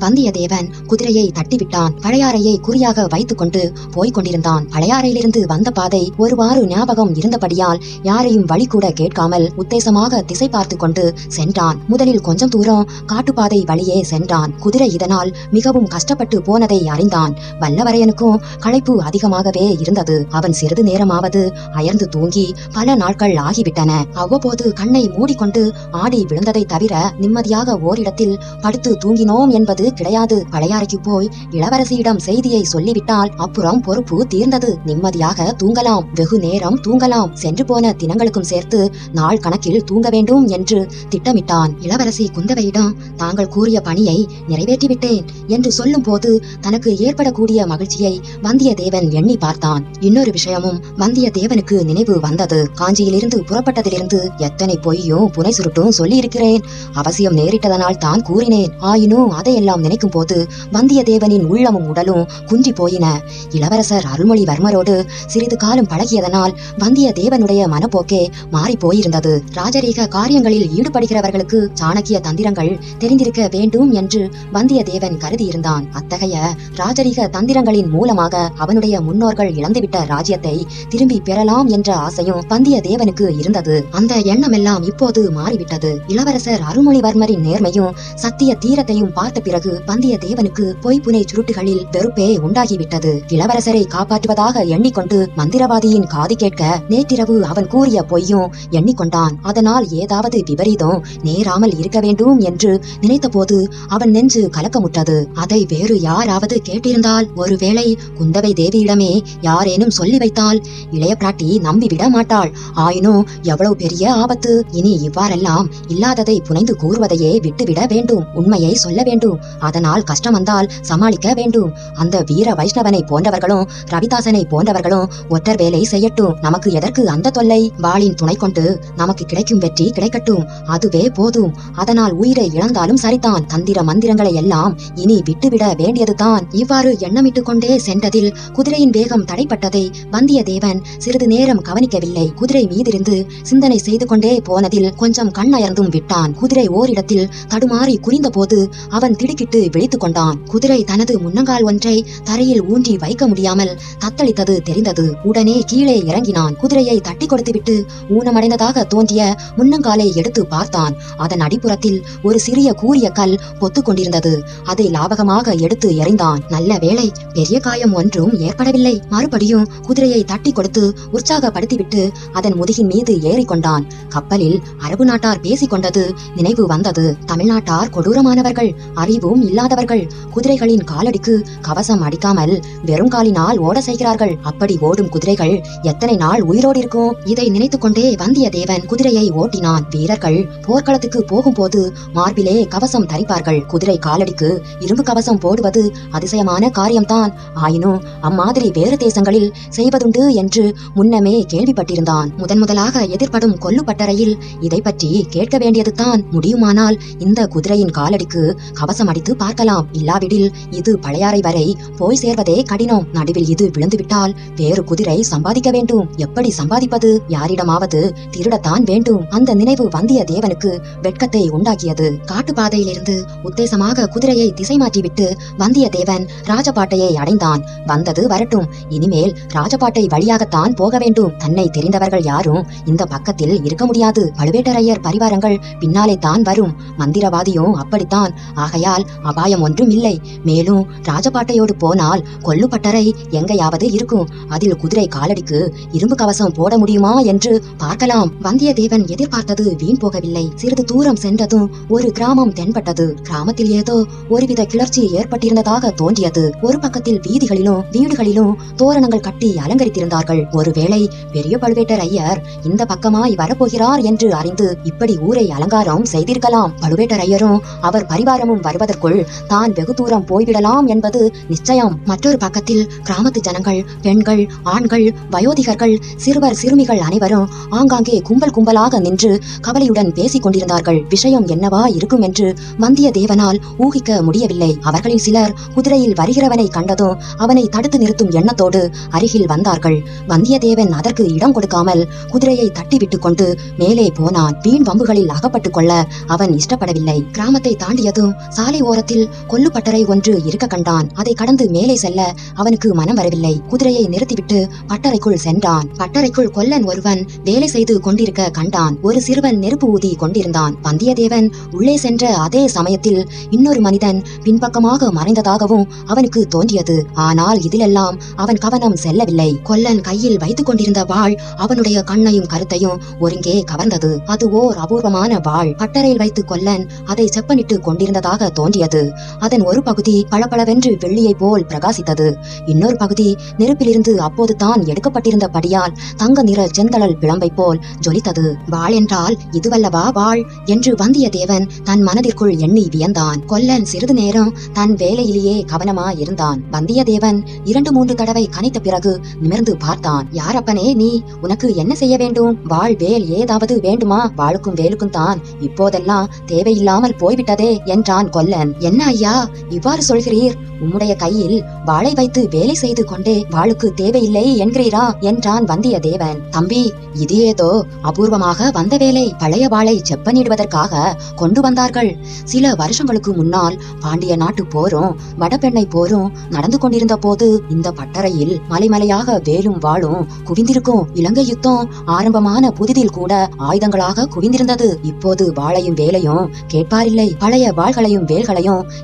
வந்தியத்தேவன் குதிரையை தட்டிவிட்டான். பழையாறையை குறியாக வைத்துக் கொண்டு போய்க் கொண்டிருந்தான் பழையாறையிலிருந்து வந்த பாதை ஒருவாறு ஞாபகம் இருந்தபடியால் யாரையும் வழி கூட கேட்காமல் உத்தேசமாக திசை பார்த்து கொண்டு சென்றான். முதலில் கொஞ்சம் தூரம் காட்டுப்பாதை வழியே சென்றான். குதிரை இதனால் மிகவும் கஷ்டப்பட்டு போனதை அறிந்தான். வல்லவரையனுக்கும் களைப்பு அதிகமாகவே இருந்தது. அவன் சிறிது நேரமாவது அயர்ந்து தூங்கி பல நாட்கள் ஆகிவிட்டன. அவ்வப்போது கண்ணை மூடிக்கொண்டு ஆடி விழுந்ததை தவிர நிம்மதியாக ஓரிடத்தில் படுத்து தூங்கினோம் என்பது கிடையாது. பழையாறைக்கு போய் இளவரசியிடம் செய்தியை சொல்லிவிட்டால் அப்புறம் பொறுப்பு தீர்ந்தது. நிம்மதியாக தூங்கலாம். வெகு நேரம் தூங்கலாம். சென்று போன தினங்களுக்கும் சேர்த்து நாள் கணக்கில் தூங்க வேண்டும் என்று திட்டமிட்டான் இளவரசி குந்தவையிடம். தாங்கள் கூறிய பணியை நிறைவேற்றிவிட்டேன் என்று சொல்லும் போது தனக்கு ஏற்படக்கூடிய மகிழ்ச்சியை வந்தியத்தேவன் எண்ணி பார்த்தான். இன்னொரு விஷயமும் வந்தியத்தேவனுக்கு நினைவு வந்தது. காஞ்சியிலிருந்து புறப்பட்டதிலிருந்து எத்தனை பொய்யும் புனை சுருட்டும் சொல்லியிருக்கிறேன். அவசியம் நேரிட்டதனால் தான் கூறினேன். ஆயினும் அதையெல்லாம் நினைக்கும் போது வந்தியத்தேவனின் உள்ளமும் உடலும் குன்றி போயின. இளவரசர் அருள்மொழிவர்மரோடு சிறிது காலம் பழகியதனால் வந்தியத்தேவனுடைய மனப்போக்கே மாறி போயிருந்தது. ராஜரீக காரியங்களில் ஈடுபடுகிறவர்களுக்கு சாணக்கிய தந்திரங்கள் தெரிந்திருக்க வேண்டும் என்று வந்தியத்தேவன் கருதியிருந்தான். அத்தகைய ராஜரீக தந்திரங்களின் மூலமாக அவனுடைய முன்னோர்கள் இழந்துவிட்ட ராஜ்யத்தை திரும்பி பெறலாம் என்ற ஆசையும் வந்தியத்தேவனுக்கு இருந்தது. அந்த எண்ணமெல்லாம் இப்போது மாறிவிட்டது. இளவரசர் அருள்மொழிவர்மரின் நேர்மையும் சத்திய தீரத்தையும் பார்த்த பிறகு வந்தியத்தேவனுக்கு பொய்ப்புனை சுருட்டுகளில் வெறுப்பே உண்டாகிவிட்டது. இளவரசரை காப்பாற்றுவதாக எண்ணிக்கொண்டு மந்திரவாதியின் காது கேட்க நேற்றிரவு அவன் கூறிய பொய்யும் எண்ணிக்கொண்டான். அதனால் ஏதாவது விபரீதம் நேராமல் இருக்க வேண்டும் என்று நினைத்தபோது அவன் நெஞ்சு கலக்கமுற்றது. அதை வேறு யாராவது கேட்டிருந்தால் ஒருவேளை குந்தவை தேவியிடமே யாரேனும் சொல்லி வைத்தால் இளைய பிராட்டி நம்பிவிட மாட்டாள். ஆயினும் எவ்வளவு பெரிய ஆபத்து. இனி இவ்வாறெல்லாம் இல்லாததை புனைந்து கூறுவதையே விட்டுவிட வேண்டும். உண்மையை சொல்ல வேண்டும். அதனால் கஷ்டம் வந்தால் சமாளிக்க வேண்டும். அந்த வீர வைஷ்ணவனை போன்றவர்களும் ரவிதாசனை போன்றவர்களும் ஒற்றர் வேலை செய்யட்டும். நமக்கு எதற்கு அந்த தொல்லை? வாளின் துணை கொண்டு நமக்கு கிடைக்கும் வெற்றி கிடைக்கட்டும். அதுவே போதும். அதனால் உயிரை இழந்தாலும் சரிதான். தந்திர மந்திரங்களை எல்லாம் இனி விட்டுவிட வேண்டியதுதான். இவ்வாறு எண்ணமிட்டுக் கொண்டே சென்றதில் குதிரையின் வேகம் தடைப்பட்டதை வந்தியத்தேவன் சிறிது நேரம் கவனிக்கவில்லை. குதிரை மீதிருந்து சிந்தனை செய்து கொண்டே போனதில் கொஞ்சம் கண்ணயர்ந்தும் விட்டான். குதிரை ஓரிடத்தில் தடுமாறி குறிந்தபோது அவன் திடுக்கிட்டு விழித்துக் கொண்டான். குதிரை தனது முன்னங்கால் ஒன்றை தரையில் ஊன்றி வைக்க முடியாமல் தத்தளித்தது தெரிந்தது. உடனே கீழே இறங்கினான். குதிரையை தட்டி கொடுத்துவிட்டு ஊனமடைந்ததாக தோன்றிய முன்னங்காலை எடுத்து பார்த்தான். அதன் அடிப்புறத்தில் ஒரு சிறிய கூரிய கல் பொத்து கொண்டிருந்தது. அதை லாபகமாக எடுத்து எறிந்தான். நல்ல வேளை பெரிய காயம் ஒன்றும் ஏற்படவில்லை. மறுபடியும் குதிரையை தட்டி கொடுத்து உற்சாகப்படுத்திவிட்டு அதன் முதுகின் மீது ஏறிக்கொண்டான் கப்பலில் அரபு நாட்டார் பேசிக் கொண்டது நினைவு வந்தது. தமிழ்நாட்டார் கொடூரமானவர்கள். அறிவும் இல்லாதவர்கள் குதிரைகளின் காலடிக்கு கவசம் அடிக்காமல் வெறும் காலினால் ஓட செய்கிறார்கள். அப்படி ஓடும் குதிரைகள் எத்தனை நாள் உயிரோடு இருக்கும்? இதை நினைத்துக் கொண்டே வந்தியத்தேவன் குதிரையை ஓட்டினான். வீரர்கள் போர்க்களத்துக்கு போகும்போது மார்பிலே கவசம் தரிப்பார்கள். குதிரை காலடிக்கு இரும்பு கவசம் போடுவது அதிசயமான காரியம்தான். ஆயினும் அம்மாதிரி வேறு தேசங்களில் செய்வதுண்டு என்று முன்னமே கேள்விப்பட்டிருந்தான். முதன் முதலாக எதிர்ப்படும் கொல்லுப்பட்டறையில் இதை பற்றி கேட்க வேண்டியதுதான். முடியுமானால் இந்த குதிரையின் காலடிக்கு கவசம் அடித்து பார்க்கலாம். இல்லாவிடில் இது பழையாறை வரை போய் சேர்வதே கடினம். நடுவில் இது விழுந்துவிட்டால் வேறு குதிரை சம்பாதிக்க வேண்டும். எப்படி சம்பாதிப்பது? யாரிடமாவது திருடத்தான் வேண்டும். அந்த நினைவு வந்தியத்தேவனுக்கு வெட்கத்தை உண்டாக்கியது. காட்டுப்பாதையிலிருந்து உத்தேசமாக குதிரையை திசை மாற்றிவிட்டு வந்தியத்தேவன் ராஜபாட்டையை அடைந்தான். வந்தது வரட்டும். இனிமேல் ராஜபாட்டை வழியாகத்தான் போக வேண்டும். தன்னை தெரிந்தவர்கள் யாரும் இந்த பக்கத்தில் இருக்க முடியாது. பழுவேட்டரையர் பரிவாரங்கள் பின்னாலே தான் வரும். மந்திரவாதியும் அப்படித்தான். ஆகையால் அபாயம் ஒன்றும் இல்லை. மேலும் ராஜபாட்டையோடு போனால் கொல்லுப்பட்டறை எங்கேயாவது இருக்கும். அதில் குதிரை காலடிக்கு இரும்பு கவசம் போட முடியுமா என்று பார்க்கலாம். வந்தியத்தேவன் எதிர்பார்த்தது வீண் போகவில்லை. சிறிது தூரம் சென்றதும் ஒரு கிராமம் தென்பட்டது. கிராமத்தில் ஏதோ ஒருவித கிளர்ச்சி ஏற்பட்டிருந்ததாக தோன்றியது. ஒரு பக்கத்தில் வீதிகளிலும் வீடுகளிலும் தோரணங்கள் கட்டி அலங்கரித்திருந்தார்கள். ஒருவேளை பெரிய பழுவேட்டர் ஐயர் இந்த பக்கமாய் வரப்போகிறார் என்று அறிந்து இப்படி ஊரை அலங்காரம் செய்திருக்கலாம். பழுவேட்டர் ஐயரும் அவர் பரிவாரமும் வருவதற்கு வருவதற்குள் தான் வெகு தூரம் போய்விடலாம் என்பது நிச்சயம். மற்றொரு பக்கத்தில் கிராமத்து ஜனங்கள் பெண்கள் ஆண்கள் வயோதிகர்கள் சிறுவர் சிறுமிகள் அனைவரும் ஆங்காங்கே கும்பல் கும்பலாக நின்று கவலையுடன் பேசிக் கொண்டிருந்தார்கள். விஷயம் என்னவா இருக்கும் என்று வந்தியத்தேவனால் ஊகிக்க முடியவில்லை. அவர்களில் சிலர் குதிரையில் வருகிறவனை கண்டதும் அவனை தடுத்து நிறுத்தும் எண்ணத்தோடு அருகில் வந்தார்கள். வந்தியத்தேவன் அதற்கு இடம் கொடுக்காமல் குதிரையை தட்டிவிட்டு கொண்டு மேலே போனான். வீண் வம்புகளில் அகப்பட்டுக் கொள்ள அவன் இஷ்டப்படவில்லை. கிராமத்தை தாண்டியதும் சாலை ஓரத்தில் கொல்லுப்பட்டறை ஒன்று இருக்க கண்டான். அதை கடந்து மேலே செல்ல அவனுக்கு மனம் வரவில்லை. குதிரையை நிறுத்திவிட்டு பட்டறைக்குள் சென்றான். பட்டறைக்குள் கொல்லன் ஒருவன் வேலை செய்து கொண்டிருக்க கண்டான். ஒரு சிறுவன் நெருப்பு ஊதி கொண்டிருந்தான். வந்தியத்தேவன் உள்ளே சென்ற அதே சமயத்தில் இன்னொரு மனிதன் பின்பக்கமாக மறைந்ததாகவும் அவனுக்கு தோன்றியது. ஆனால் இதிலெல்லாம் அவன் கவனம் செல்லவில்லை. கொல்லன் கையில் வைத்துக் கொண்டிருந்த வாள் அவனுடைய கண்ணையும் கருத்தையும் ஒருங்கே கவர்ந்தது. அது ஓர் அபூர்வமான வாள். பட்டறையில் வைத்து கொல்லன் அதை செப்பனிட்டு கொண்டிருந்ததாக தோன்றி தோன்றியது. அதன் ஒரு பகுதி பளபளவென்று வெள்ளியைப் போல் பிரகாசித்தது. இன்னொரு பகுதி நெருப்பிலிருந்து அப்போது தான் எடுக்கப்பட்டிருந்தபடியால் தங்க நிற செந்தழல் பிளம்பை போல் ஜொலித்தது. வாள் என்றால் இதுவல்லவா வாள்? என்று வந்தியத்தேவன் தன் மனதிற்குள் எண்ணி வியந்தான். கொல்லன் சிறிது நேரம் தன் வேலையிலேயே கவனமா இருந்தான் வந்தியத்தேவன் இரண்டு மூன்று தடவை கணித்த பிறகு நிமிர்ந்து பார்த்தான். யாரப்பனே நீ? உனக்கு என்ன செய்ய வேண்டும்? வாள் வேல் ஏதாவது வேண்டுமா? வாளுக்கும் வேலுக்கும் தான் இப்போதெல்லாம் தேவையில்லாமல் போய்விட்டதே என்றான் கொல்லன். என்ன ஐயா இவ்வாறு சொல்கிறீர்? உம்முடைய கையில் வாளை வைத்து வேலை செய்து கொண்டே வாளுக்கு தேவையில்லை என்கிறீரா? என்றான் வந்தியத்தேவன் தம்பி இது ஏதோ அபூர்வமாக வந்த வேலை. பழைய வாளை செப்பனிடுவதற்காக கொண்டு வந்தார்கள். சில வருஷங்களுக்கு முன்னால் பாண்டிய நாட்டு போரும் வடபெண்ணை போரும் நடந்து கொண்டிருந்த போது இந்த பட்டறையில் மலைமலையாக வேலும் வாளும் குவிந்திருக்கும் இலங்கை யுத்தம் ஆரம்பமான புதிதில் கூட ஆயுதங்களாக குவிந்திருந்தது. இப்போது வாளையும் வேலையும் கேட்பாரில்லை. பழைய வாள்களையும் வேல்களையும்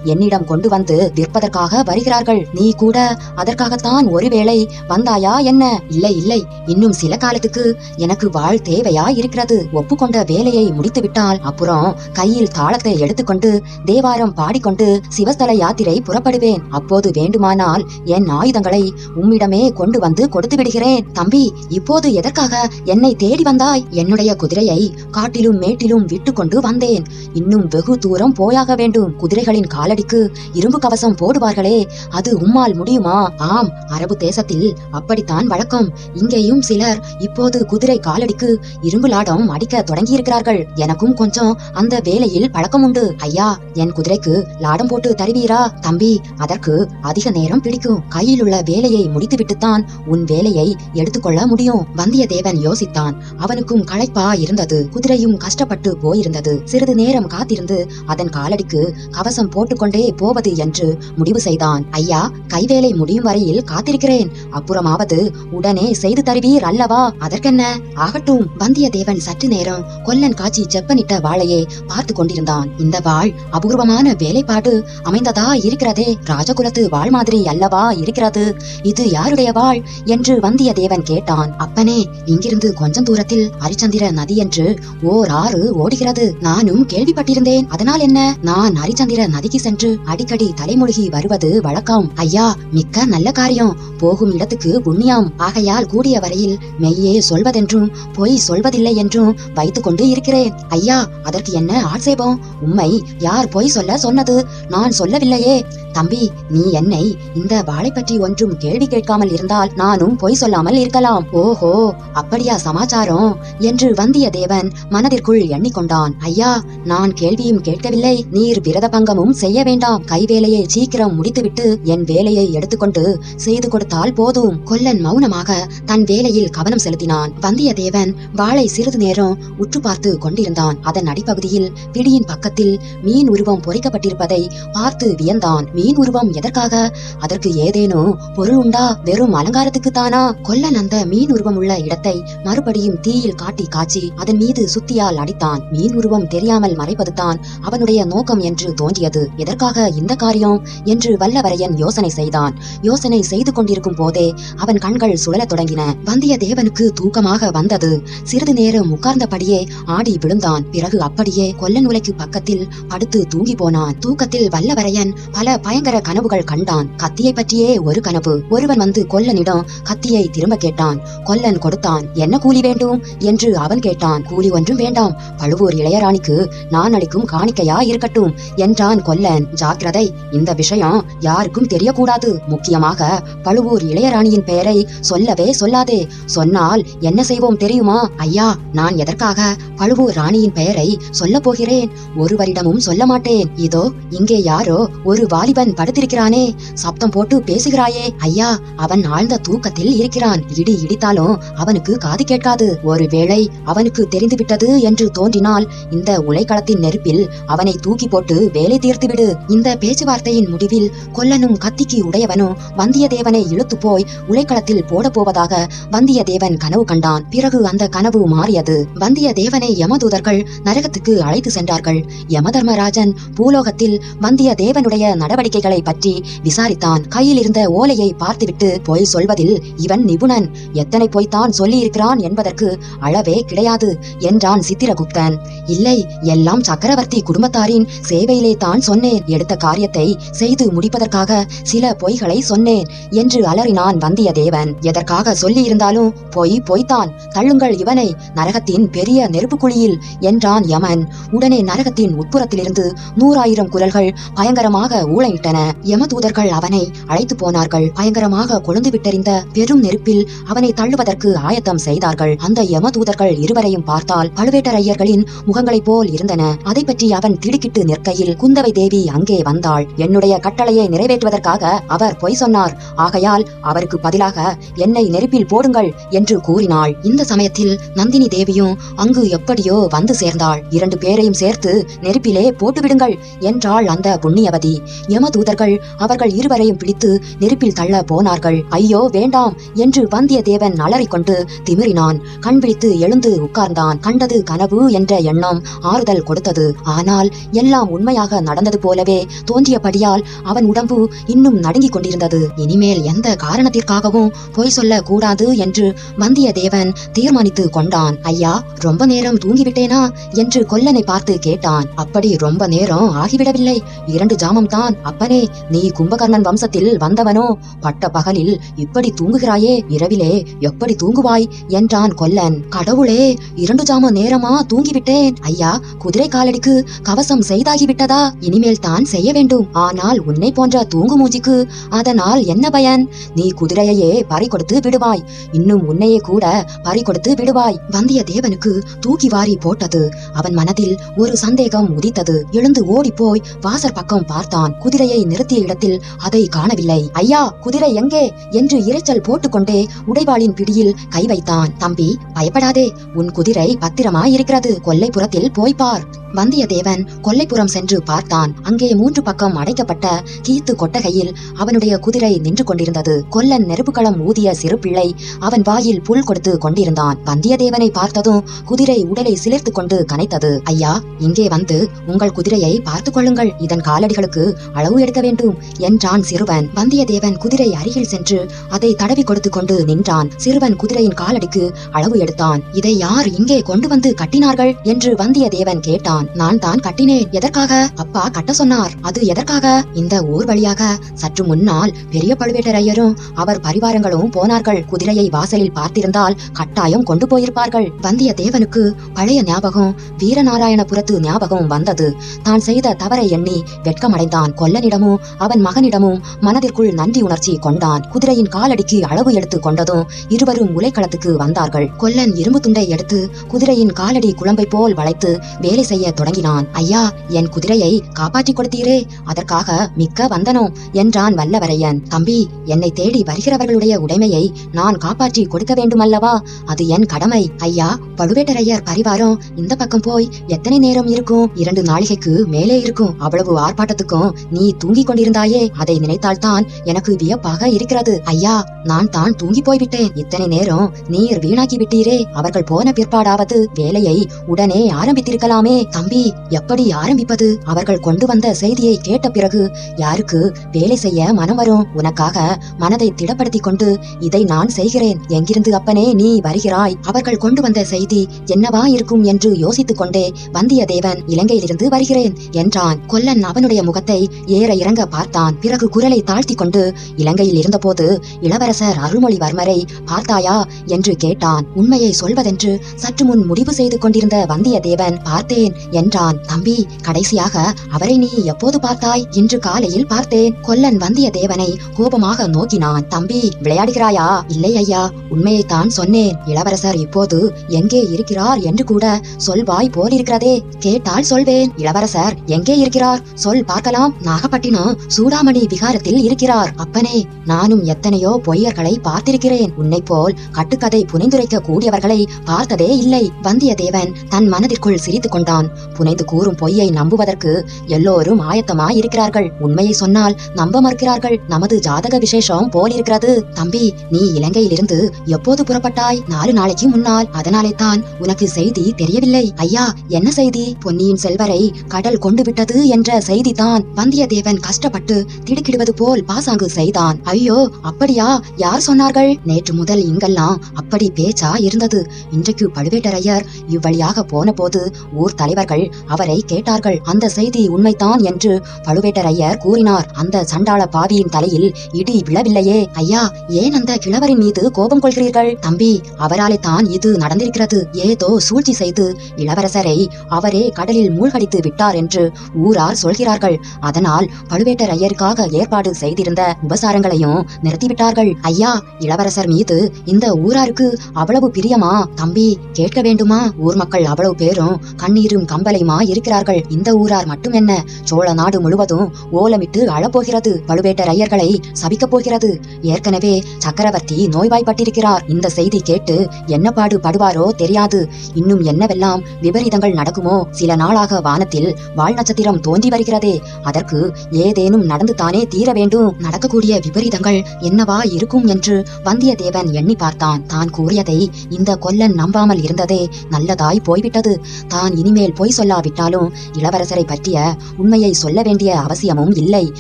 என்னிடம் கொண்டு வந்து விற்பதற்காக வருகிறார்கள். நீ கூட அதற்காகத்தான் ஒருவேளை வந்தாயா என்ன? இல்லை இல்லை. இன்னும் சில காலத்துக்கு எனக்கு வாழ் தேவையா இருக்கிறது ஒப்புக்கொண்ட வேலையை முடித்துவிட்டால் அப்புறம் கையில் தாளத்தை எடுத்துக்கொண்டு தேவாரம் பாடிக்கொண்டு சிவஸ்தல யாத்திரை புறப்படுவேன். அப்போது வேண்டுமானால் என் ஆயுதங்களை உம்மிடமே கொண்டு வந்து கொடுத்து விடுகிறேன். தம்பி இப்போது எதற்காக என்னை தேடி வந்தாய்? என்னுடைய குதிரையை காட்டிலும் மேட்டிலும் விட்டு கொண்டு வந்தேன். இன்னும் வெகு தூரம் போயாக வேண்டும். குதிரை குதிரைகளின் காலடிக்கு இரும்பு கவசம் போடுவார்களே அது உம்மால் முடியுமா? ஆம் அரபு தேசத்தில் அப்படித்தான் வழக்கம். இங்கேயும் சிலர் இப்போது குதிரை காலடிக்கு இரும்பு லாடம் அடிக்க தொடங்கியிருக்கிறார்கள். எனக்கும் கொஞ்சம் அந்த வேலையில் பழக்கம் உண்டு. ஐயா என் குதிரைக்கு லாடம் போட்டு தருவீரா? தம்பி அதற்கு அதிக நேரம் பிடிக்கும். கையில் உள்ள வேலையை முடித்துவிட்டுத்தான் உன் வேலையை எடுத்துக்கொள்ள முடியும். வந்தியத்தேவன் யோசித்தான். அவனுக்கும் களைப்பா இருந்தது. குதிரையும் கஷ்டப்பட்டு போயிருந்தது. சிறிது நேரம் காத்திருந்து அதன் காலடிக்கு கவசம் போட்டுக்கொண்டே போவது என்று முடிவு செய்தான். ஐயா கைவேலை முடியும் வரையில் காத்திருக்கிறேன். அப்புறமாவது உடனே செய்து தருவீர் அல்லவா? அதற்கென்ன? ஆகட்டும். வந்தியத்தேவன் சற்று நேரம் கொல்லன் காட்சி செப்பனிட்ட வாளையே பார்த்து கொண்டிருந்தான். இந்த வாழ் அபூர்வமான வேலைப்பாடு. அமைந்ததா இருக்கிறதே? ராஜகுலத்து வாழ் மாதிரி அல்லவா இருக்கிறது? இது யாருடைய வாழ் என்று வந்தியத்தேவன் கேட்டான். அப்பனே இங்கிருந்து கொஞ்சம் தூரத்தில் ஹரிச்சந்திர நதி என்று ஓர் ஆறு ஓடுகிறது. நானும் கேள்விப்பட்டிருந்தேன். அதனால் என்ன? நான் ஹரிச்சந்திர நதிக்கு சென்று அடிக்கடி தலைமொழிகி வருவது வழக்கம். ஐயா மிக்க நல்ல காரியம். போகும் இடத்துக்கு புண்ணியம். ஆகையால் கூடிய வரையில் மெய்யே சொல்வதென்றும் பொய் சொல்வதில்லை என்றும் வைத்துக் கொண்டு இருக்கிறேன். ஐயா அதற்கு என்ன ஆட்சேபம்? உண்மை யார் பொய் சொல்ல சொன்னது? நான் சொல்லவில்லையே. தம்பி நீ என்னை இந்த வாளை பற்றி ஒன்றும் கேள்வி கேட்காமல் இருந்தால் நானும் பொய் சொல்லாமல் இருக்கலாம். ஓஹோ அப்படியா சமாச்சாரம்? என்று வந்தியத்தேவன் மனதிற்குள் எண்ணிக்கொண்டான். ஐயா நான் கேள்வியும் கேட்கவில்லை. நீர் விரத பங்கமும் செய்ய வேண்டாம். கைவேலையை சீக்கிரம் முடித்துவிட்டு என் வேலையை எடுத்துக்கொண்டு செய்து கொடுத்தால் போதும். கொல்லன் மௌனமாக தன் வேலையில் கவனம் செலுத்தினான். வந்தியத்தேவன் வாளை சிறிது நேரம் உற்று பார்த்து கொண்டிருந்தான். அதன் அடிப்பகுதியில் பிடியின் பக்கத்தில் மீன் உருவம் பொறிக்கப்பட்டிருப்பதை பார்த்து வியந்தான். மீன் உருவம் எதற்காக? அதற்கு ஏதேனும் பொருள் உண்டா? வெறும் அலங்காரத்துக்கு தானா கொல்லன் அந்த மீன் உருவம் உள்ள இடத்தை மறுபடியும் தீயில் காட்டி காய்ச்சி அதன் மீது சுத்தியால் அடித்தான். மீன் உருவம் தெரியாமல் மறைப்பதுதான் அவனுடைய நோக்கம் என்று தோன்றியது. எதற்காக இந்த காரியம்? என்று வல்லவரையன் யோசனை செய்தான். யோசனை செய்து கொண்டிருக்கும் போதே அவன் கண்கள் சுழலத் தொடங்கின. வந்தியத்தேவனுக்கு தூக்கமாக வந்தது. சிறிது நேரம் உட்கார்ந்தபடியே ஆடி விழுந்தான். பிறகு அப்படியே கொல்லன் உலைக்கு பக்கத்தில் படுத்து தூங்கி போனான். தூக்கத்தில் வல்லவரையன் பல பயங்கர கனவுகள் கண்டான். கத்தியை பற்றியே ஒரு கனவு. ஒருவன் வந்து கொல்லனிடம் கத்தியை திரும்ப கேட்டான். கொல்லன் கொடுத்தான் என்ன கூலி வேண்டும்? என்று அவன் கேட்டான். கூலி ஒன்றும் வேண்டாம். பழுவூர் இளையராணிக்கு நான் அளிக்கும் காணிக்கையா இருக்கட்டும் என்றான். கொல்லன். ஜாக்கிரதை இந்த விஷயம் யாருக்கும் தெரியக்கூடாது. முக்கியமாக பழுவூர் இளையராணியின் பெயரை சொல்லவே சொல்லாதே. சொன்னால் என்ன செய்வோம் தெரியுமா? ஐயா நான் எதற்காக பழுவூர் ராணியின் பெயரை சொல்ல போகிறேன்? ஒருவரிடமும் சொல்ல மாட்டேன். இதோ இங்கே யாரோ ஒரு வாலிபன் படுத்திருக்கிறானே. சப்தம் போட்டு பேசுகிறாயே. ஐயா அவன் ஆழ்ந்த தூக்கத்தில் இருக்கிறான். இடி இடித்தாலும் அவனுக்கு காது கேட்காது. ஒருவேளை அவனுக்கு தெரிந்துவிட்டது என்று தோன்றினால் இந்த உலைக்களத்தின் நெருப்பில் அவனை தூக்கி போட்டு வேலை சொல்லி தீர்த்துவிடு. இந்த பேச்சுவார்த்தையின் முடிவில் கொல்லனும் கத்திக்கு உடையவனும் வந்தியத்தேவனை இழுத்து போய் உலைக்களத்தில் போடப் போவதாக வந்தியத்தேவன் கனவு கண்டான். பிறகு அந்த கனவு மாறியது. வந்தியத்தேவனை யமதூதர்கள் நரகத்துக்கு அழைத்து சென்றார்கள். யமதர்மராஜன் பூலோகத்தில் வந்தியத்தேவனுடைய நடவடிக்கைகளை பற்றி விசாரித்தான். கையில் இருந்த ஓலையை பார்த்துவிட்டு பொய் சொல்வதில் இவன் நிபுணன். எத்தனை பொய்த்தான் சொல்லியிருக்கிறான் என்பதற்கு அளவே கிடையாது என்றான் சித்திரகுப்தன். இல்லை எல்லாம் சக்கரவர்த்தி குடும்பத்தாரின் சேவையிலே தான் சொன்னேன். எடுத்த காரியத்தை செய்து முடிப்பதற்காக சில பொய்களை சொன்னேன் என்று அலறினான் வந்தியத்தேவன். எதற்காக சொல்லியிருந்தாலும் பொய் பொய்த்தான். தள்ளுங்கள் இவனை நரகத்தின் பெரிய நெருப்பு குழியில் என்றான் யமன். உடனே நரகத்தின் உட்புறத்திலிருந்து நூறாயிரம் குரல்கள் பயங்கரமாக ஊழையிட்டன. யமதூதர்கள் அவனை அழைத்து போனார்கள். பயங்கரமாக கொழுந்து விட்டறிந்த பெரும் நெருப்பில் அவனை தள்ளுவதற்கு ஆயத்தம் செய்தார்கள். அந்த யமதூதர்கள் இருவரையும் பார்த்தால் பழுவேட்டரையர்களின் முகங்களைப் போல் இருந்தன. அதை பற்றி அவன் திடுக்கிட்டு நிற்கையில் குந்தவை தேவி அங்கே வந்தாள். என்னுடைய கட்டளையை நிறைவேற்றுவதற்காக அவர் பொய் சொன்னார். ஆகையால் அவருக்கு பதிலாக என்னை நெருப்பில் போடுங்கள் என்று கூறினாள். இந்த சமயத்தில் நந்தினி தேவியும் அங்கு எப்படியோ வந்து சேர்ந்தாள். இரண்டு பேரையும் சேர்த்து நெருப்பிலே போட்டுவிடுங்கள் என்றாள் அந்த புண்ணியவதி. யமதூதர்கள் அவர்கள் இருவரையும் பிடித்து நெருப்பில் தள்ள போனார்கள். ஐயோ வேண்டாம் என்று வந்தியத்தேவன் அலறிக்கொண்டு திமிரினான் கண் விழித்து எழுந்து உட்கார்ந்தான். கண்டது கனவு என்ற எண்ணம் ஆறுதல் கொடுத்தது. ஆனால் எல்லாம் உண்மையாக நடந்தது போலவே தோன்றியபடியால் அவன் உடம்பு இன்னும் நடுங்கிக் கொண்டிருந்தது. இனிமேல் எந்த காரணத்திற்காகவும் பொய் சொல்ல கூடாது என்று வந்தியத்தேவன் தீர்மானித்து கொண்டான். ஐயா ரொம்ப நேரம் தூங்கிவிட்டேனா? என்று கொல்லனை பார்த்து கேட்டான். அப்படி ரொம்ப நேரம் ஆகிவிடவில்லை. இரண்டு ஜாமம் தான் அப்பனே நீ கும்பகர்ணன் வம்சத்தில் வந்தவனோ? பட்ட பகலில் இப்படி தூங்குகிறாயே? இரவிலே எப்படி தூங்குவாய்? என்றான் கொல்லன். கடவுளே இரண்டு ஜாம நேரமா தூங்கிவிட்டேன். ஐயா குதிரை காலடிக்கு கவசம் செய்தாகிவிட்டதா? இனிமேல் தான் செய்ய வேண்டும். ஆனால் உன்னை போன்ற தூங்கு மூஞ்சிக்கு அதனால் என்ன பயன்? நீ குதிரையையே பறி கொடுத்து விடுவாய். இன்னும் உன்னையே கூட பறி கொடுத்து விடுவாய். வந்தியத்தேவனுக்கு தூக்கி வாரி போட்டது. அவன் மனதில் ஒரு சந்தேகம் உதித்தது. எழுந்து ஓடிப்போய் வாசற் பக்கம் பார்த்தான். குதிரையை நிறுத்திய இடத்தில் அதை காணவில்லை. ஐயா குதிரை எங்கே? என்று இரைச்சல் போட்டுக்கொண்டே உடைவாளின் பிடியில் கை வைத்தான். தம்பி பயப்படாதே. உன் குதிரை பத்திரமாய் இருக்கிறது கொல்லைப்புறத்தில் போய் பார். வந்தியத்தேவன் கொல்லைப்புறம் சென்று பார்த்தான். அங்கே மூன்று பக்கம் அடைக்கப்பட்ட கீத்து கொட்டகையில் அவனுடைய குதிரை நின்று கொண்டிருந்தது. கொல்லன் நெருப்புக்களம் ஊதிய சிறு பிள்ளை அவன் வாயில் புல் கொடுத்து கொண்டிருந்தான். வந்தியத்தேவனை பார்த்ததும் குதிரை உடலை சிலிர்த்து கொண்டு கனைத்தது. ஐயா இங்கே வந்து உங்கள் குதிரையை பார்த்துக் கொள்ளுங்கள். இதன் காலடிகளுக்கு அளவு எடுக்க வேண்டும் என்றான் சிறுவன். வந்தியத்தேவன் குதிரை அருகில் சென்று அதை தடவி கொடுத்து கொண்டு நின்றான். சிறுவன் குதிரையின் காலடிக்கு அளவு எடுத்தான். இதை யார் இங்கே கொண்டு வந்து கட்டினார்கள்? என்று வந்தியத்தேவன் கேட்டான். நான் தான் கட்டினேன். எதற்காக? அப்பா கட்ட சொன்னார். அது எதற்காக? இந்த ஊர் வழியாக. சற்று முன்னால் பெரிய பழுவேட்டரையரும் அவர் பரிவாரங்களும் போனார்கள். குதிரையை வாசலில் பார்த்திருந்தால் கட்டாயம் கொண்டு போயிருப்பார்கள். வந்தியத்தேவனுக்கு பழைய ஞாபகம் வீரநாராயணபுரத்து ஞாபகம் வந்தது. தான் செய்த தவறை எண்ணி வெட்கமடைந்தான். கொல்லனிடமும் அவன் மகனிடமும் மனதிற்குள் நன்றி உணர்ச்சி கொண்டான். குதிரையின் காலடிக்கு அளவு எடுத்து கொண்டதும் இருவரும் உலைக்களத்துக்கு வந்தார்கள். கொல்லன் இரும்பு துண்டை எடுத்து குதிரையின் காலடி குழம்பை போல் வளைத்து வேலை செய்ய தொடங்கினான். ஐயா என் குதிரையை என்னை காப்பாற்றிக் கொடுத்தீரே அதற்காக மிக்க வந்தனோம் என்றான் வல்லவரையன். தம்பி என்னை தேடி வருகிறவர்களுடைய உடைமையை நான் காப்பாற்றி கொடுக்க வேண்டுமல்லவா? அது என் கடமை. ஐயா பழுவேட்டரையர் பரிவாரம் இந்த பக்கம் போய் எத்தனை நேரம் இருக்கும்? இரண்டு நாளிகைக்கு மேலே இருக்கும். அவ்வளவு ஆர்ப்பாட்டத்துக்கும் நீ தூங்கிக் கொண்டிருந்தாயே. அதை நினைத்தால்தான் எனக்கு வியப்பாக இருக்கிறது. ஐயா நான் தான் தூங்கி போய்விட்டேன். இத்தனை நேரம் நீர் வீணாக்கி விட்டீரே. அவர்கள் போன பிற்பாடாவது வேலையை உடனே ஆரம்பித்திருக்கலாமே. தம்பி எப்படி ஆரம்பிப்பது? அவர் அவர்கள் கொண்டு வந்த செய்தியை கேட்ட பிறகு யாருக்கு வேலை செய்ய மனம் வரும்? உனக்காக மனதை திடப்படுத்திக் கொண்டு இதை நான் செய்கிறேன். எங்கிருந்து அப்பனே நீ வருகிறாய் அவர்கள் கொண்டு வந்த செய்தி என்னவா இருக்கும் என்று யோசித்துக் கொண்டே வந்தியத்தேவன் இலங்கையிலிருந்து வருகிறேன் என்றான். கொல்லன் அவனுடைய முகத்தை ஏற இறங்க பார்த்தான். பிறகு குரலை தாழ்த்தி கொண்டு இலங்கையில் இருந்தபோது இளவரசர் அருள்மொழிவர்மரை பார்த்தாயா என்று கேட்டான். உண்மையை சொல்வதென்று சற்று முன் முடிவு செய்து கொண்டிருந்த வந்தியத்தேவன் பார்த்தேன் என்றான். தம்பி கடைசியாக அவரை நீ எப்போது பார்த்தாய்? இன்று காலையில் பார்த்தேன். கொல்லன் வந்தியத்தேவனை கோபமாக நோக்கினான். தம்பி விளையாடுகிறாயா? இல்லை ஐயா உண்மையைத்தான் சொன்னேன். இளவரசர் இப்போது எங்கே இருக்கிறார் என்று கூட சொல்வாய் போலிருக்கிறதே. கேட்டால் சொல்வேன். இளவரசர் எங்கே இருக்கிறார்? சொல் பார்க்கலாம். நாகப்பட்டினம் சூடாமணி விகாரத்தில் இருக்கிறார். அப்பனே நானும் எத்தனையோ பொய்யர்களை பார்த்திருக்கிறேன். உன்னை போல் கட்டுக்கதை புனைந்துரைக்க கூடியவர்களை பார்த்ததே இல்லை. வந்தியத்தேவன் தன் மனதிற்குள் சிரித்துக் கொண்டான். புனைந்து கூறும் பொய்யை நம்புவதற்கு எல்லோரும் ஆயத்தமா இருக்கிறார்கள். உண்மையை சொன்னால் நம்ப மறுக்கிறார்கள். நமது ஜாதக விசேஷம் போல் இருக்கிறது தம்பி நீ இலங்கையிலிருந்து எப்போது புறப்பட்டாய்? நாலு நாளைக்கு முன்னால். அதனாலே தான் உனக்கு செய்தி தெரியவில்லை. ஐயா என்ன செய்தி? பொன்னியின் செல்வரை கடல் கொண்டு விட்டது என்ற செய்தி தான் வந்தியத்தேவன் கஷ்டப்பட்டு திடுக்கிடுவது போல் பாசாங்கு செய்தான். ஐயோ அப்படியா? யார் சொன்னார்கள்? நேற்று முதல் இங்கெல்லாம் அப்படி பேச்சா இருந்தது. இன்றைக்கு பழுவேட்டரையர் இவ்வழியாக போன போது ஊர் தலைவர்கள் அவரை கேட்டார்கள். அந்த செய்தி உண்மைதான் என்று பழுவேட்டரையர் கூறினார். அந்த சண்டாள பாவியின் தலையில் இடி விழவில்லையே. ஐயா ஏன் அந்த கிழவரின் மீது கோபம் கொள்கிறீர்கள்? தம்பி அவராலே தான் இது நடந்திருக்கிறது. ஏதோ சூழ்ச்சி செய்து இளவரசரை அவரே கடலில் மூழ்கடித்து விட்டார் என்று ஊரார் சொல்கிறார்கள். அதனால் பழுவேட்டரையருக்காக ஏற்பாடு செய்திருந்த உபசாரங்களையும் நிறுத்திவிட்டார்கள். ஐயா இளவரசர் மீது இந்த ஊராருக்கு அவ்வளவு பிரியமா? தம்பி கேட்க வேண்டுமா? ஊர் மக்கள் அவ்வளவு பேரும் கண்ணீரும் கம்பலையுமா இருக்கிறார்கள். இந்த ஊரார் மட்டும் என்ன? சோழ நாடு முழுவதும் ஓலமிட்டு அழப்போகிறது. பழுவேட்டரையர்களை சபிக்கப் போகிறது. ஏற்கனவே சக்கரவர்த்தி நோய்வாய்ப்பட்டிருக்கிறார். இந்த செய்தி கேட்டு என்ன பாடு படுவாரோ தெரியாது. இன்னும் என்னவெல்லாம் விபரீதங்கள் நடக்குமோ? சில நாளாக வானத்தில் வால் நட்சத்திரம் தோன்றி வருகிறதே. அதற்கு ஏதேனும் நடந்து தானே தீர வேண்டும். நடக்கக்கூடிய விபரீதங்கள் என்னவா இருக்கும் என்று வந்தியத்தேவன் எண்ணி பார்த்தான். தான் கூறியதை இந்த கொல்லன் நம்பாமல் இருந்ததே நல்லதாய் போய்விட்டது. தான் இனிமேல் பொய் சொல்லாவிட்டாலும் இளவரசரை பற்றிய உண்மையை சொல்ல வேண்டிய அவசியமும் இல்லை.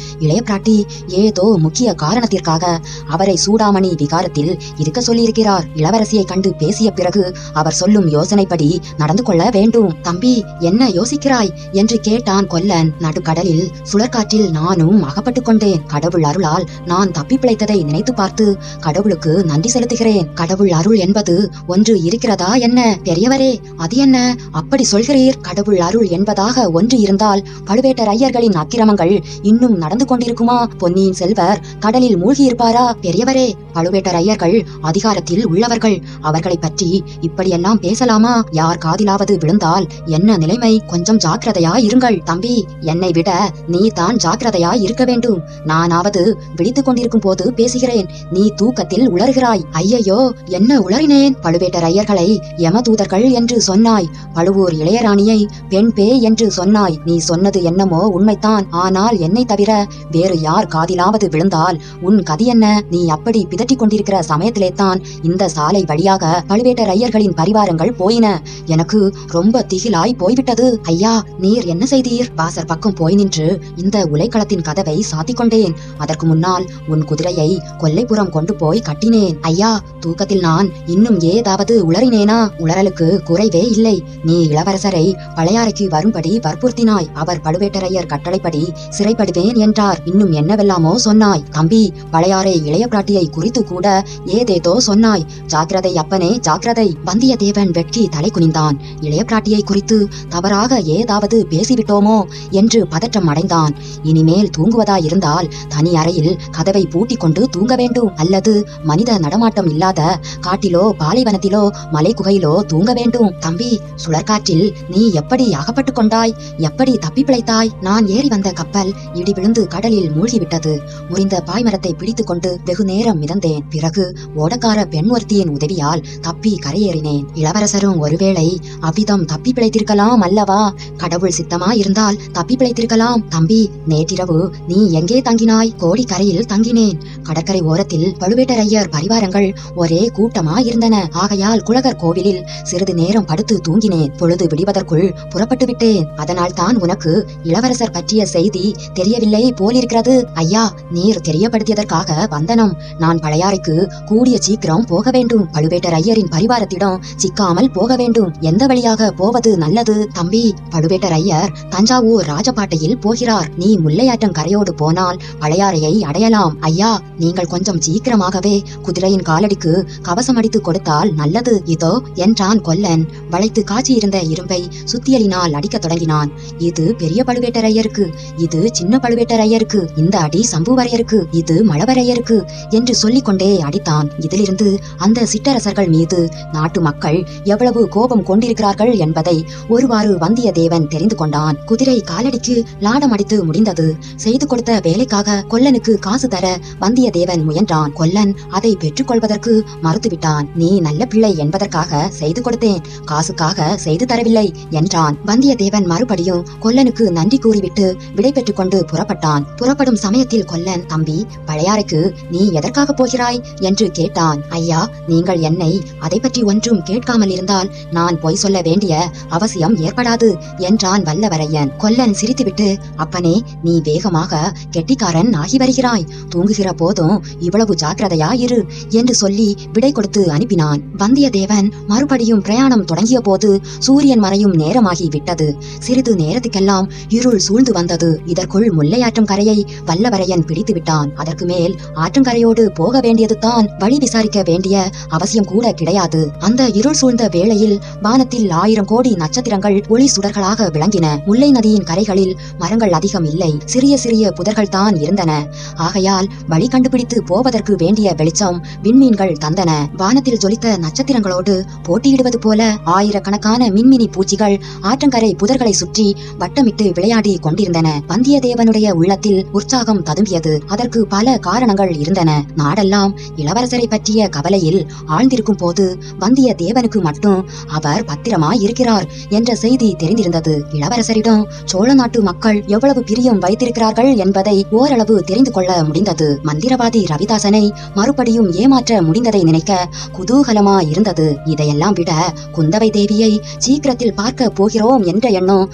இளைய பிராட்டி ஏதோ முக்கிய காரணத்திற்காக அவரை சூடாமணி விகாரத்தில் இருக்க சொல்லியிருக்கிறார். இளவரசியை கண்டு பேசிய பிறகு அவர் சொல்லும் யோசனைப்படி நடந்து கொள்ள வேண்டும். தம்பி என்ன யோசிக்கிறாய்? என்று கேட்டான் கொல்லன். நடுக்கடலில் சுழற்காற்றில் நானும் அகப்பட்டுக் கொண்டேன். கடவுள் அருளால் நான் தப்பி பிழைத்ததை நினைத்து பார்த்து கடவுளுக்கு நன்றி செலுத்துகிறேன். கடவுள் அருள் என்பது ஒன்று இருக்கிறதா என்ன? பெரியவரே அது என்ன? அப்படி சொல்கிறீர். கடவுள் அருள் என்பதாக ஒன்று இருந்தால் பழுவேட்டரையர்களின் அக்கிரமங்கள் இன்னும் நடந்து கொண்டிருக்குமா? பொன்னியின் செல்வர் கடலில் மூழ்கியிருப்பாரா? பெரியவரே பழுவேட்டரையர்கள் அதிகாரத்தில் உள்ளவர்கள். அவர்களை பற்றி இப்படியெல்லாம் பேசலாமா? யார் காதிலாவது விழுந்தால் என்ன நிலைமை? கொஞ்சம் ஜாக்கிரதையா இருங்கள் தம்பி என்னை விட நீ தான் ஜாக்கிரதையா இருக்க வேண்டும். நானாவது விழித்துக் கொண்டிருக்கும் போது பேசுகிறேன். நீ தூக்கத்தில் உளறுகிறாய் ஐயையோ என்ன உளறினேன்? பழுவேட்டர் ஐயர்களை யமதூதர்கள் என்று சொன்னாய். பழுவூர் இளையராணியை பெண் பே என்று சொன்னாய். நீ சொன்னது என்னமோ உண்மைதான். ஆனால் என்னை தவிர வேறு யார் காதிலாவது விழுந்தால் உன் கதி என்ன? நீ அப்படி பிதட்டிக் கொண்டிருக்கிற சமயத்திலே தான் இந்த சாலை வழியாக பழுவேட்டரையர்களின் பரிவாரங்கள் போயின. எனக்கு ரொம்ப திகிலாய் போய்விட்டது. ஐயா நீர் என்ன செய்தீர்? வாசர் பக்கம் போய் நின்று இந்த உலைக்களத்தின் கதவை சாத்திக் கொண்டேன். அதற்கு முன்னால் உன் குதிரையை கொல்லைப்புறம் கொண்டு போய் கட்டினேன். ஐயா தூக்கத்தில் நான் இன்னும் ஏதாவது உளறினேனா? உளறலுக்கு குறைவே இல்லை. நீ இளவரசரை பழையாறைக்கு வரும்படி வற்புறுத்தினாய். அவர் பழுவேட்டரையர் கட்டளைப்படி சிறைப்படுவேன் என்றார். இன்னும் என்னவெல்லாமோ சொன்னாய். தம்பி பழையாறை இளைய பிராட்டியை குறித்து கூட ஏதேதோ சொன்னாய். ஜாக்கிரதை அப்பனே ஜாக்கிரதை. வந்தியத்தேவன் வெட்கி தலை குனிந்தான். இளைய பிராட்டியை குறித்து தவறாக ஏதாவது பேசிவிட்டோமோ என்று பதற்றம் அடைந்தான். இனிமேல் தூங்குவதாயிருந்தால் தனி அறையில் கதவை பூட்டி கொண்டு தூங்க வேண்டும். அல்லது மனித நடமாட்டம் இல்லாத காட்டிலோ பாலைவனத்திலோ மலை குகையிலோ தூங்க வேண்டும். தம்பி சுழற்காற்றில் நீ எப்படி அகப்பட்டுக் கொண்டாய்? எப்படி தப்பி பிழைத்தாய் நான் ஏறி வந்த கப்பல் இடி விழுந்து கடலில் மூழ்கிவிட்டது. முறிந்த பாய்மரத்தை பிடித்துக் கொண்டு வெகு நேரம் மிதந்தேன். பிறகு ஓடக்கார பெண் ஒருத்தியின் உதவியால் தப்பி கரையேறினேன். இளவரசரும் ஒருவேளை அவ்விதம் தப்பி பிழைத்திருக்கலாம் அல்லவா? கடவுள் சித்தமா இருந்தால் தப்பி பிழைத்திருக்கலாம் தம்பி நேற்றிரவு நீ எங்கே தங்கினாய்? கோடிக்கரையில் தங்கினேன். கடற்கரை ஓரத்தில் பழுவேட்டரையர் பரிவாரங்கள் ஒரே கூட்டமா இருந்தன ஆகையால் குலகர் கோவிலில் சிறிது நேரம் படுத்து தூங்கினேன். பொழுது விடிவதற்குள் புறப்பட்டு விட்டேன் அதனால் தான் எனக்கு இளவரசர் பற்றிய செய்தி தெரியவில்லை போலிருக்கிறது. ஐயா நீர் தெரியப்படுத்தியதற்காக வந்தனம். நான் பழையாறைக்கு கூடிய சீக்கிரம் போக வேண்டும். பழுவேட்டரையரின் பரிவாரத்திடம் சிக்காமல் போக வேண்டும். எந்த வழியாக போவது நல்லது தம்பி? பழுவேட்டரையர் தஞ்சாவூர் ராஜபாட்டையில் போகிறார். நீ முல்லையாற்றம் கரையோடு போனால் பழையாறையை அடையலாம். ஐயா நீங்கள் கொஞ்சம் சீக்கிரமாகவே குதிரையின் காலடிக்கு கவசம் அடித்து கொடுத்தால் நல்லது. இதோ என்றான் கொல்லன். வளைத்து காய்ச்சியிருந்த இரும்பை சுத்தியலினால் அடிக்கத் தொடங்கினான். இது பெரிய பழுவேட்டரையருக்கு இது சின்ன பழுவேட்டரையருக்கு இந்த அடி சம்புவரையருக்கு. இது மழவரையருக்கு என்று சொல்லிக்கொண்டே அடித்தான். இதிலிருந்து அந்த சிற்றரசர்கள் மீது நாட்டு மக்கள் எவ்வளவு கோபம் கொண்டிருக்கிறார்கள் என்பதை ஒருவாறு வந்தியத்தேவன் தெரிந்து கொண்டான். குதிரை காலடிக்கு லாடம் அடித்து முடிந்தது. செய்து கொடுத்த வேலைக்காக கொல்லனுக்கு காசு தர வந்தியத்தேவன் முயன்றான். கொல்லன் அதை பெற்றுக்கொள்வதற்கு மறுத்துவிட்டான். நீ நல்ல பிள்ளை என்பதற்காக செய்து கொடுத்தேன். காசுக்காக செய்து தரவில்லை என்றான். வந்தியத்தேவன் மறுபடியும் கொல்ல கொல்லனுக்கு நன்றி கூறிவிட்டு விடை பெற்றுக் கொண்டு புறப்பட்டான். புறப்படும் சமயத்தில் கொல்லன் தம்பி பழையாறைக்கு நீ எதற்காக போகிறாய்? என்று கேட்டான். ஐயா நீங்கள் என்னை அதை பற்றி ஒன்றும் கேட்காமல் இருந்தால் நான் பொய் சொல்ல வேண்டிய அவசியம் ஏற்படாது என்றான் வல்லவரையன். கொல்லன் சிரித்துவிட்டு அப்பனே நீ வேகமாக கெட்டிக்காரன் ஆகி வருகிறாய். தூங்குகிற போதும் இவ்வளவு ஜாக்கிரதையா இரு என்று சொல்லி விடை கொடுத்து அனுப்பினான். வந்தியத்தேவன் மறுபடியும் பிரயாணம் தொடங்கிய போது சூரியன் மறையும் நேரமாகி விட்டது சிறிது நேரத்துக்கு நேரத்துக்கெல்லாம் இருள் சூழ்ந்து வந்தது. இதற்குள் முல்லையாற்றும் கரையை வல்லவரையன் பிடித்து விட்டான் அதற்கு மேல் ஆற்றங்கரையோடு போக வேண்டியது தான் வழி விசாரிக்க வேண்டிய அவசியம் கூட கிடையாது. அந்த இருள் சூழ்ந்த வேளையில் வானத்தில் ஆயிரம் கோடி நட்சத்திரங்கள் ஒளி சுடர்களாக விளங்கின. முல்லை நதியின் கரைகளில் மரங்கள் அதிகம் இல்லை. சிறிய சிறிய புதர்கள் தான் இருந்தன. ஆகையால் வழி கண்டுபிடித்து போவதற்கு வேண்டிய வெளிச்சம் விண்மீன்கள் தந்தன. வானத்தில் ஜொலித்த நட்சத்திரங்களோடு போட்டியிடுவது போல ஆயிரக்கணக்கான மின்மினி பூச்சிகள் ஆற்றங்கரை புதர்களை சுற்றி வட்டமிட்டு விளையாடி கொண்டிருந்தன. வந்தியத்தேவனுடைய உள்ளத்தில் உற்சாகம் ததும்பியது. அதற்கு பல காரணங்கள் இருந்தன. நாடெல்லாம் இளவரசரை பற்றிய கவலையில் ஆழ்ந்திருக்கும் போது வந்தியத்தேவனுக்கு மட்டும் அவர் பத்திரமாய் இருக்கிறார் என்ற செய்தி தெரிந்திருந்தது. இளவரசரிடம் சோழ நாட்டு மக்கள் எவ்வளவு பிரியம் வைத்திருக்கிறார்கள் என்பதை ஓரளவு தெரிந்து கொள்ள முடிந்தது. மந்திரவாதி ரவிதாசனை மறுபடியும் ஏமாற்ற முடிந்ததை நினைக்க குதூகலமா இருந்தது இதையெல்லாம் விட குந்தவை தேவியை சீக்கிரத்தில் பார்க்க போகிறோம் என்ற எண்ணம்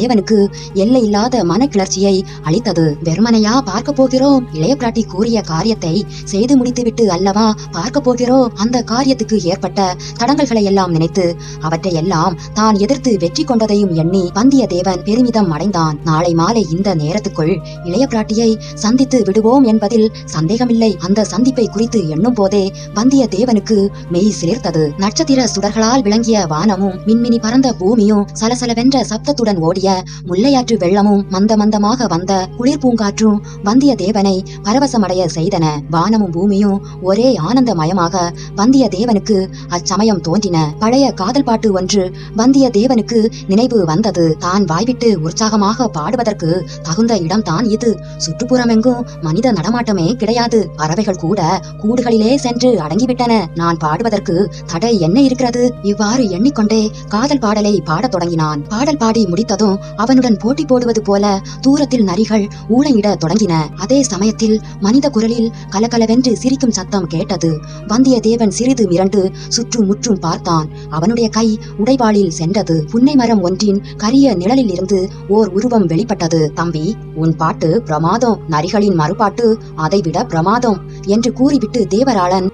வந்தியத்தேவனுக்கு எல்லையில்லாத மனக்கிளர்ச்சியை அளித்தது. வெறுமனையா பார்க்க போகிறோம்? இளைய பிராட்டி கூறிய காரியத்தை செய்து முடித்துவிட்டு அல்லவா பார்க்க போகிறோம்? அந்த காரியத்துக்கு ஏற்பட்ட தடங்கல்களை எல்லாம் நினைத்து அவற்றை எல்லாம் தான் எதிர்த்து வெற்றி கொண்டதையும் எண்ணி வந்தியத்தேவன் பெருமிதம் அடைந்தான். நாளை மாலை இந்த நேரத்துக்குள் இளைய பிராட்டியை சந்தித்து விடுவோம் என்பதில் சந்தேகமில்லை. அந்த சந்திப்பை குறித்து எண்ணும் போதே வந்தியத்தேவனுக்கு மெய் சிலிர்த்தது. நட்சத்திர சுடர்களால் விளங்கிய வானமும் மின்மினி பறந்த பூமியும் சலசலவென்ற சப்தத்துடன் ஓடிய முல்லையாற்று வெள்ளமும் மந்த மந்தமாக வந்த குளிர் பூங்காற்றும் வந்தியத்தேவனை பரவசமடைய செய்தன. வானமும் பூமியும் ஒரே ஆனந்தமயமாக வந்தியத்தேவனுக்கு அச்சமயம் தோன்றின. பழைய காதல் பாட்டு ஒன்று வந்தியத்தேவனுக்கு நினைவு வந்தது. தான் வாய்விட்டு உற்சாகமாக பாடுவதற்கு தகுந்த இடம்தான் இது. சுற்றுப்புறமெங்கும் மனித நடமாட்டமே கிடையாது. பறவைகள் கூட கூடுகளிலே சென்று அடங்கிவிட்டன. நான் பாடுவதற்கு தடை என்ன இருக்கிறது? இவ்வாறு எண்ணிக்கொண்டே காதல் பாடலை பாடத் தொடங்கினான். பாடல் பாடி முடித்ததும் அவனுடன் போட்டி போடுவது போல தூரத்தில் நரிகள் ஊழையிட தொடங்கின. அதே சமயத்தில் மனித குரலில் கலகலவென்று சிரிக்கும் சத்தம் கேட்டது. வந்தியத்தேவன் சிறிது மிரண்டு சுற்றும் முற்றும் பார்த்தான். அவனுடைய கை உடைவாளில் சென்றது. புன்னை மரம் ஒன்றின் கரிய நிழலில் இருந்து ஓர் உருவம் வெளிப்பட்டது. தம்பி உன் பாட்டு பிரமாதம். நரிகளின் மறுபாட்டு அதைவிட பிரமாதம் என்று கூறிவிட்டு தேவராளன்